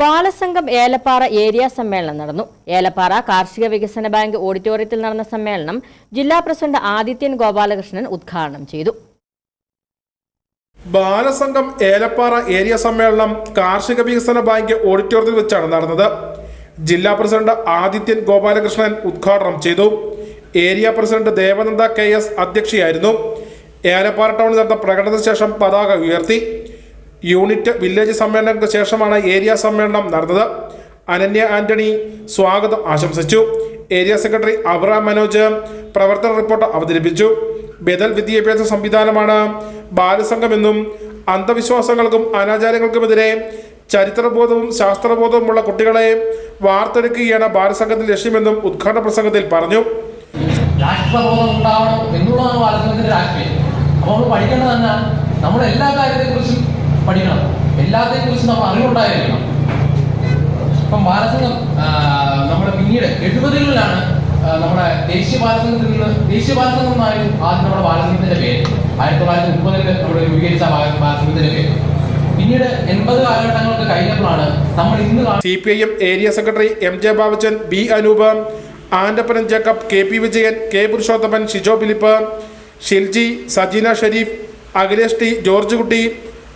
Balasangham Elappara area സമ്മേളനം നടന്നു. ഏലപ്പാറ കാർഷിക വികസന ബാങ്ക് ഓഡിറ്റോറിയത്തിൽ നടന്ന സമ്മേളനം ജില്ലാ പ്രസിഡന്റ് ആദിത്യൻ ഗോപാലകൃഷ്ണൻ ഉദ്ഘാടനം ചെയ്തു. ബാലസംഘം ഏലപ്പാറ ഏരിയ സമ്മേളനം കാർഷിക വികസന ബാങ്ക് ഓഡിറ്റോറിയത്തിൽ വെച്ചാണ് നടന്നത്. ജില്ലാ പ്രസിഡന്റ് ആദിത്യൻ ഗോപാലകൃഷ്ണൻ ഉദ്ഘാടനം ചെയ്തു. Area president Devananda K S അധ്യക്ഷയായിരുന്നു. Elappara ടൗണിൽ നടന്ന പ്രകടനത്തിന് ശേഷം പതാക ഉയർത്തി. യൂണിറ്റ് വില്ലേജ് സമ്മേളനങ്ങൾക്ക് ശേഷമാണ് ഏരിയ സമ്മേളനം നടന്നത്. അനന്യ ആന്റണി സ്വാഗതം ആശംസിച്ചു. ഏരിയ സെക്രട്ടറി അബ്രഹാം മനോജ് പ്രവർത്തന റിപ്പോർട്ട് അവതരിപ്പിച്ചു. ബദൽ വിദ്യാഭ്യാസ സംവിധാനമാണ് ബാലസംഘമെന്നും അന്ധവിശ്വാസങ്ങൾക്കും അനാചാരങ്ങൾക്കുമെതിരെ ചരിത്രബോധവും ശാസ്ത്രബോധവുമുള്ള കുട്ടികളെ വാർത്തെടുക്കുകയാണ് ബാലസംഘത്തിന്റെ ലക്ഷ്യമെന്നും ഉദ്ഘാടന പ്രസംഗത്തിൽ പറഞ്ഞു. രാഷ്ട്രബോധം ഉണ്ടാവണം എന്നുള്ളതാണ് ബാലസംഘത്തിന്റെ രാഷ്ട്രീയം. അപ്പോൾ നമ്മൾ പഠിക്കേണ്ടത് തന്നെ നമ്മൾ എല്ലാ കാര്യത്തെക്കുറിച്ചും എല്ലാത്തെക്കുറിച്ചും നമ്മൾ അറിവുണ്ടായിരിക്കണം. ഇപ്പം ബാലസംഘം നമ്മുടെ പിന്നീട് എഴുപതുകളിലാണ് നമ്മുടെ ദേശീയ ബാലസംഘത്തിൽ നിന്ന് ദേശീയ ബാലസംഘം എന്നായിരുന്നു ആദ്യം നമ്മുടെ ബാലസംഘത്തിന്റെ പേര്. ആയിരത്തി തൊള്ളായിരത്തി മുപ്പതിൽ നമ്മൾ രൂപീകരിച്ച ബാല- ബാലസംഘത്തിന്റെ പേര്. പിന്നീട് എൺപത് കാലഘട്ടങ്ങൾക്ക് കഴിഞ്ഞപ്പോഴാണ് നമ്മൾ ഇന്ന് C P I M area secretary M J Babachan B Anoop ആൻഡപ്പനൻ Jacob K P Vijayan K Purushothaman Shijo Philip Shilji Sajeena Shareef Akhilesh T George Kutty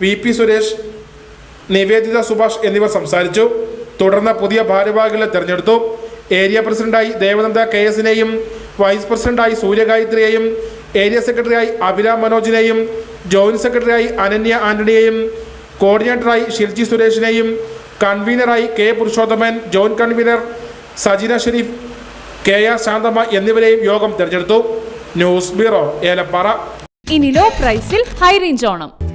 V P Suresh Nivedita Subhash എന്നിവർ സംസാരിച്ചു. തുടർന്ന് പുതിയ ഭാരവാഹികളെ തെരഞ്ഞെടുത്തു. Area പ്രസിഡന്റായി Devananda K എസിനെയും vice പ്രസിഡന്റായി സൂര്യഗായത്രിയെയും area സെക്രട്ടറിയായി അഭിരാം മനോജിനെയും ജോയിന്റ് സെക്രട്ടറിയായി അനന്യ ആന്റണിയെയും കോർഡിനേറ്ററായി ഷിൽജി സുരേഷിനെയും കൺവീനറായി K Purushothaman joint convener Sajina Sherif K R Shanthamma എന്നിവരെയും യോഗം തെരഞ്ഞെടുത്തു. News bureau Elappara. ഇനി ലോ പ്രൈസിൽ ഹൈ റേഞ്ച് ഓണം.